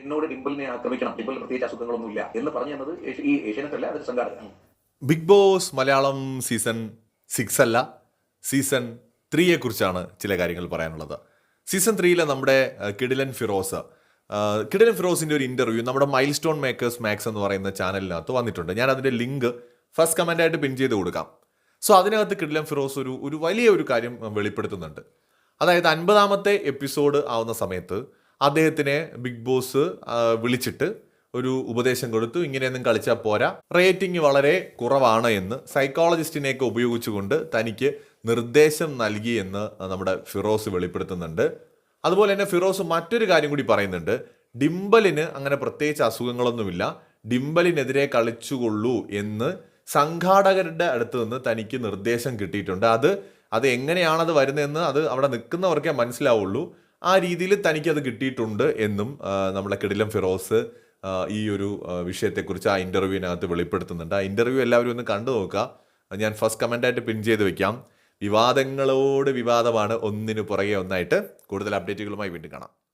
എന്നോട് ഡിംപിളിനെ ആക്രമിക്കണം. ഡിംപിൾ പ്രത്യേകിച്ച് അസുഖങ്ങളൊന്നുമില്ല എന്ന് പറഞ്ഞു തന്നത് ഈ ഏഷ്യനത്തല്ല അതൊരു സംഘാടകരാണ് Big Boss Malayalam season six അല്ല. സീസൺ ത്രീയെ കുറിച്ചാണ് ചില കാര്യങ്ങൾ പറയാനുള്ളത്. സീസൺ ത്രീയിലെ നമ്മുടെ കിഡിലൻ ഫിറോസ്. കിഡിലൻ ഫിറോസിന്റെ ഒരു ഇന്റർവ്യൂ നമ്മുടെ മൈൽ സ്റ്റോൺ മേക്കേഴ്സ് മാക്സ് എന്ന് പറയുന്ന ചാനലിനകത്ത് വന്നിട്ടുണ്ട്. ഞാൻ അതിന്റെ ലിങ്ക് ഫസ്റ്റ് കമന്റ് ആയിട്ട് പിൻ ചെയ്ത് കൊടുക്കാം. സോ അതിനകത്ത് കിഡിലൻ ഫിറോസ് ഒരു ഒരു വലിയ ഒരു കാര്യം വെളിപ്പെടുത്തുന്നുണ്ട്. അതായത് അൻപതാമത്തെ എപ്പിസോഡ് ആവുന്ന സമയത്ത് അദ്ദേഹത്തിനെ ബിഗ് ബോസ് വിളിച്ചിട്ട് ഒരു ഉപദേശം കൊടുത്തു. ഇങ്ങനെയൊന്നും കളിച്ചാൽ പോരാ. റേറ്റിംഗ് വളരെ കുറവാണ് എന്ന് സൈക്കോളജിസ്റ്റിനെയൊക്കെ ഉപയോഗിച്ചുകൊണ്ട് തനിക്ക് നിർദ്ദേശം നൽകി എന്ന് നമ്മുടെ ഫിറോസ് വെളിപ്പെടുത്തുന്നുണ്ട്. അതുപോലെ തന്നെ ഫിറോസ് മറ്റൊരു കാര്യം കൂടി പറയുന്നുണ്ട്. ഡിംബലിന് അങ്ങനെ പ്രത്യേകിച്ച് അസുഖങ്ങളൊന്നുമില്ല. ഡിംബലിനെതിരെ കളിച്ചുകൊള്ളൂ എന്ന് സംഘാടകരുടെ അടുത്ത് നിന്ന് തനിക്ക് നിർദ്ദേശം കിട്ടിയിട്ടുണ്ട്. അത് അത് എങ്ങനെയാണത് വരുന്നതെന്ന് അത് അവിടെ നിൽക്കുന്നവർക്കേ മനസ്സിലാവുള്ളൂ. ആ രീതിയിൽ തനിക്കത് കിട്ടിയിട്ടുണ്ട് എന്നും നമ്മുടെ കിടിലം ഫിറോസ് ഈ ഒരു വിഷയത്തെക്കുറിച്ച് ആ ഇന്റർവ്യൂവിനകത്ത് വെളിപ്പെടുത്തുന്നുണ്ട്. ആ ഇന്റർവ്യൂ എല്ലാവരും ഒന്ന് കണ്ടു നോക്കുക. ഞാൻ ഫസ്റ്റ് കമന്റായിട്ട് പിൻ ചെയ്ത് വെക്കാം. വിവാദങ്ങളോട് വിവാദമാണ് ഒന്നിനു പുറകെ ഒന്നായിട്ട് കൂടുതൽ അപ്ഡേറ്റുകളുമായി വീണ്ടും കാണാം.